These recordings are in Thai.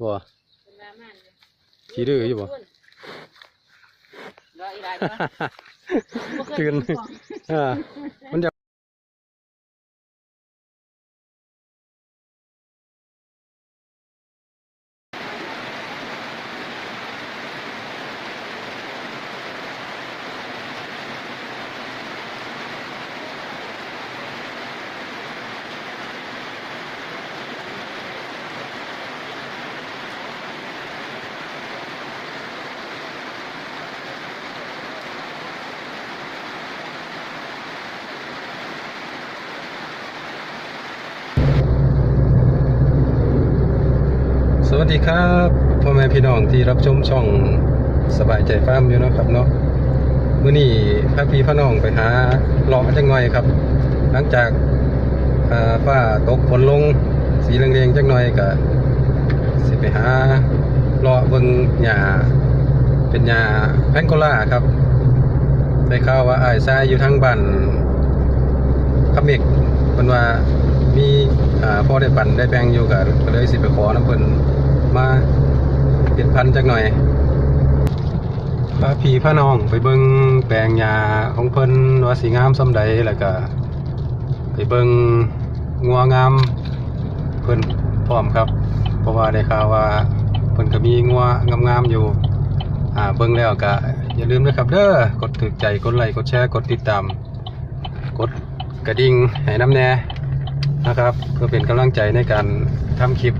บ่เป็นว่ามันอยู่ขี้ดื้ออยู่บ่รออีหลายบ่บ่เคยตื่นกิของเออมันจะ วัสดีครับพ่อแม่พี่น้องที่รับชมช่องสบายใจฟ้ามอยู่นะครับเนาะมื้อนี้พาพี่พาน้องไปหาเลาะจังหน่อยครับ หลังจากอ่าฟ้าตกฝนลง สีเหลืองๆจังหน่อยก็สิไปหาเลาะเบิ่งหญ้าเป็นหญ้าแพงโกลาครับได้ข่าวว่าอ้ายชายอยู่ทางบ้านคำเมกเพิ่นว่า มีพ่อได้ปั่นได้แปลงอยู่ก็ก็เลยสิไปขอน้ำเพิ่นมาเปลี่ยนพันจักหน่อยพาพี่พาน้องไปเบิ่งแปลงหญ้าของเพิ่นว่าสิงามส่าใดแล้วก็ไปเบิ่งงัวงามเพิ่นพร้อมครับ เพราะว่าได้ข่าวว่าเพิ่นก็มีงัวงามๆอยู่อ่าเบิ่งแล้วก็อย่าลืมนะครับเด้อกดถูกใจกดไลค์กดแชร์กดติดตาม กดกระดิ่งให้น้ำแน่ นะครับ เพื่อเป็นกำลังใจในการทำคลิป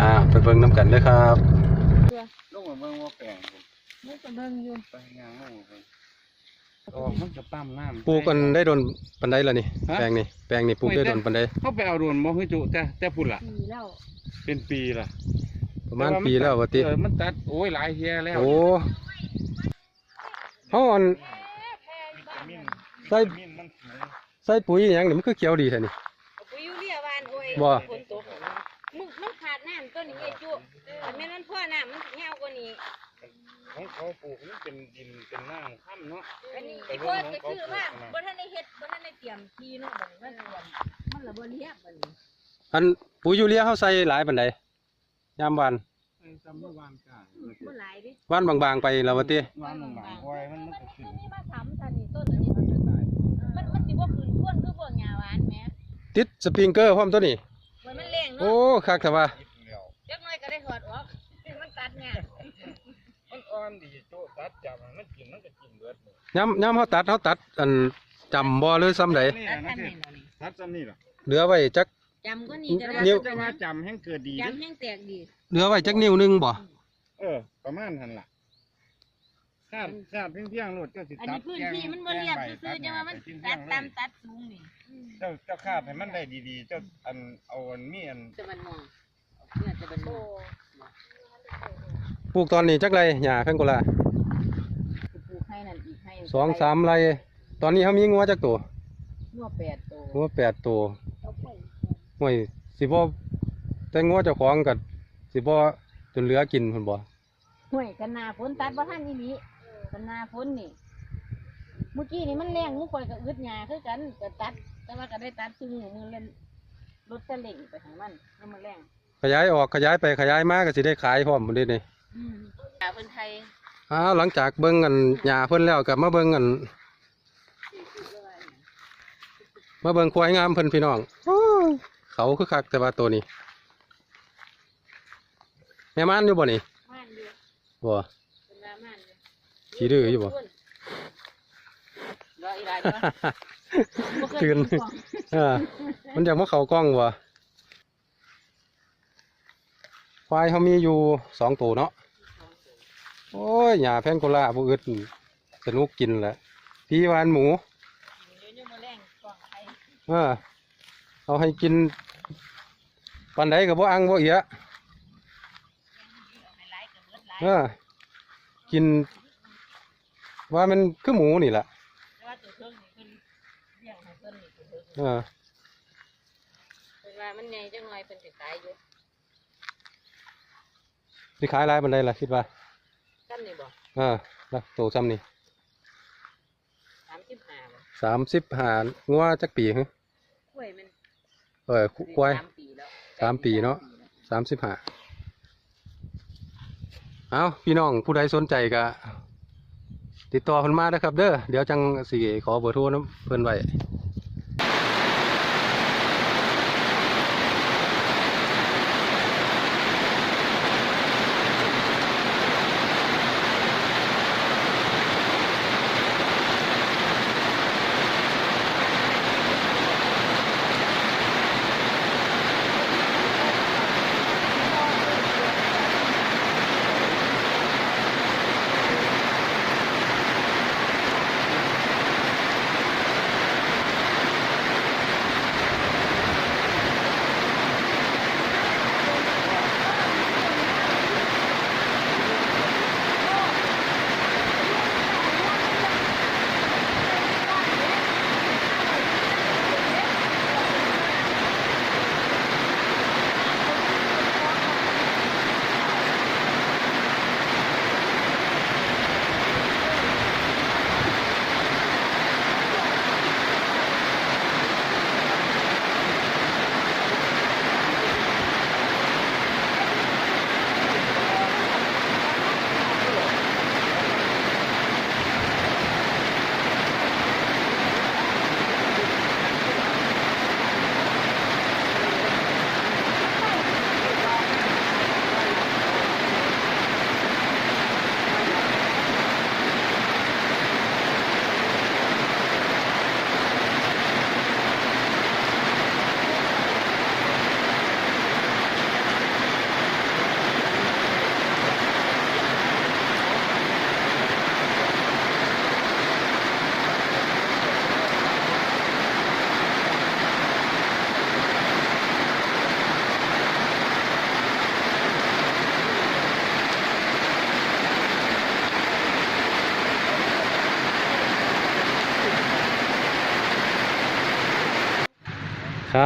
อ่าไปเบิ่งน้ำกันเด้อครับลงมาเบิ่งว่าแปลงผมมันก็เบิ่งอยู่ไปงานลงมาเบิ่งออกมันจะปั้มน้ำปลูกกันได้โดนปันไดแล้วนี่ฮะแปลงนี่แปลงนี่ปลูกได้โดนปันไดเขาไปเอาโดนบ่ให้จุแต่แต่พุ่นล่ะปีแล้วเป็นปีล่ะ ประมาณปีแล้วว่าติเออมันตัดโอ้ยหลายเฮียแล้วโอ้เฮาอันวิตามินใส่วิตามินมันสูงใส่ปุ๋ยอหยังนี่มันคือเขียวดีแท้นี่ บ่ฝนตกมึงมันขาดน้ำต้นนี้ไอ้จุแต่แม่นมันพ่อน้ำมันเหี่ยวกว่านี้ของเขาปลูกนี่เป็นดินเป็นน้ำค่ำเนาะอันนี้ไอ้พ่อก็คือว่าบ่ทันได้เฮ็ดบ่ทันได้เตรียมทีเนาะบัดนี้มันเตรียมมันละบ่เรียบบัดนี้อันปุ๋ยยูเรียเฮาใส่หลายปานใดยามหวานไอ้จำเมื่อวานกาบ่หลายเดิหวานบางๆไปแล้วว่าติวานบางๆไว้มันมันก็ขึ้นนี่มาทำซะนี่ต้นอันนี้มันจะตายมันมันสิบ่ขึ้นพ้นคือพวกหญ้าหวานแหม ติดสปริงเกอร์พร้อมตัวนี้ไว้มันแรงโอ้เนาะคักแต่ว่ายิบแล้วจักหน่อยก็ได้ถอดออกมันตัดง่ายมันอ่อนดีโจตัดจับมันกินมันก็กินเบิดเลยยามยามเฮาตัดเฮาตัดอันจำบ่หรือซ้ำใดนี่ตัดนะทันนี่นี่เนาะนี่ตัดจำนี่ล่ะเหลือไว้จัก จำก็นี่ก็ได้นิ้ว จะว่าจำแห้งเกิดดีเด้จำแห้งแตกดีเหลือไว้จักนิ้วหนึงบ่เออประมาณหันล่ะ คาดคาดเพียงเพียงๆโลดเจ้าสิอันตันี้ดพื้นแกงที่มันบ่เรียบซื่อๆจังว่ามันแกงใบตัดเพียงๆตามเลยตัดสูงนี่เจ้าเจ้าคาดให้มันได้ดีๆ เจ้าอันเอาอันมีอันจะมันมองเพื่อจะเป็นมองปลูกตอนนี้จักไรหญ้าแพงโกลาปลูกให้นั่นอีกให้สองสามไรตอนนี้เฮามีงัวจักตัวงัวแปดตัวงัวแปดตัวห่วยสิบ่แต่งัวเจ้าของก็สิบ่จนเหลือกินพุ่นบ่ห่วยกันนาฝนตัดบ่ทันอีห ลีกันนาฝนนี่เมื่อกี้นี่มันแรงมุกข่อยก็อึดหญ้าคือกันก็ตัด แต่ว่าก็ได้ตัดซึ่งมือเล่นรถจะเล่งไปทางมันแล้วมันแรงขยายออกขยายไปขยายมาก็สิได้ขายพร้อมหมดเด้นี่อืมหญ้าเพิ่นไทยอ้าวหลังจากเบิ่งกันหญ้าเพิ่นแล้วก็มาเบิ่งกันมาเบิ่งควายงามเพิ่นพี่น้องโอ้ยเขาคือคักแต่ว่าตัวนี้แม่ม่านอยู่บ่นี่ม่านอยู่บ่ เป็นว่าม่านอยู่ ขี้ดื้ออยู่บ่รออีหลายเด้อบ่เคยตื่นกิของเออมันอยากมาเข้ากล้องบ่ควายเขามีอยู่สองตัวเนาะ โอ้ยหญ้าแพงโกลาผู้อึดสนุกกินแหละพี่หวานหมูเดี๋ยวนี้มาแรงกล่องไทยเออเอาให้กินปันใดกับบ่อังบ่เอียเอาให้หลายก็เบิดหลายเออกิน ว่ามันคือหมูนี่แหละแต่ว่าตัวเทิงนี่เพิ่นเลี้ยงให้เพิ่นนี่ตัวเทิงเออเพิ่นว่ามันใหญ่จังหน่อยเพิ่นสิขายอยู่สิขายหลายปันใดล่ะคิดว่าซ้ำนี่บ่เออแล้วโตซ้ำนี่35บ่สามสิบหางัวจักปีฮะกล้วยมันเออคุควาย สามปีแล้วสามปีเนาะ สามสิบหาเอาพี่น้องผู้ใดสนใจก็ ติดต่อเพิ่นมาเด้อครับ เด้อเดี๋ยวจังสิขอเบอร์โทรนํเพิ่นไว้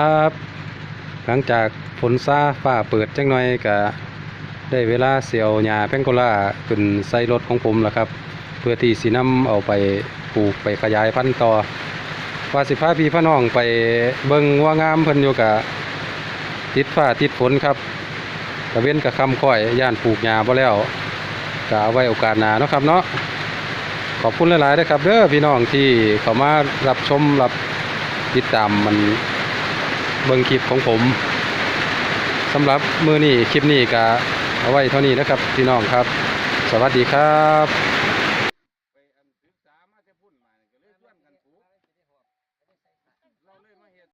ครับ หลังจากฝนซาฟ้าเปิดจังหน่อยก็ได้เวลาเสียวหญ้าแพงโกลาขึ้นใส่รถของผมแล้วครับ เพื่อที่สินำเอาไปปลูกไปขยายพันธุ์ต่อว่าสิพาพี่พาน้องไปเบิ่งว่างามเพิ่นอยู่กะติดฟ้าติดฝนครับกะเว้นกะคำค่อยย่านปลูกหญ้าบ่แล้วกะเอาไว้โอกาสหน้าเนาะครับเนาะขอบคุณหลายๆนะครับเด้อพี่น้องที่เข้ามารับชมรับติดตามมัน เบิ่งคลิปของผมสำหรับมือนี้คลิปนี้ก็เอาไว้เท่านี้นะครับพี่น้องครับ สวัสดีครับ